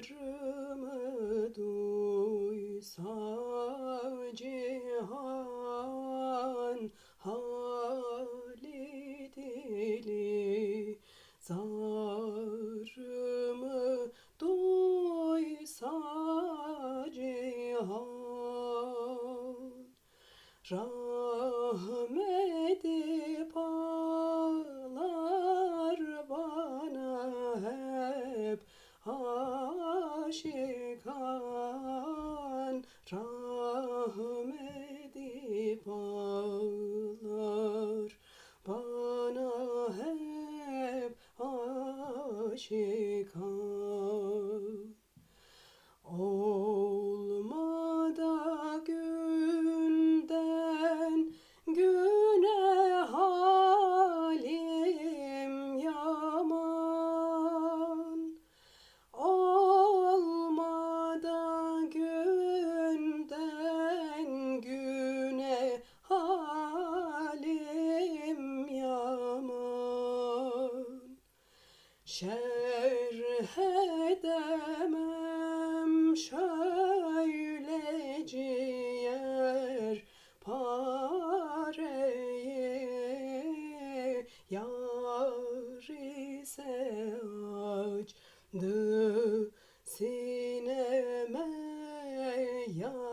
Zarımı duysa cihan hali dili Zarımı duysa cihan rahmeti aşıkan Rahmet edip ağlar bana hep aşıkan Şerh edemem şöyle ciğer pareye Yar ise açtı sineme yar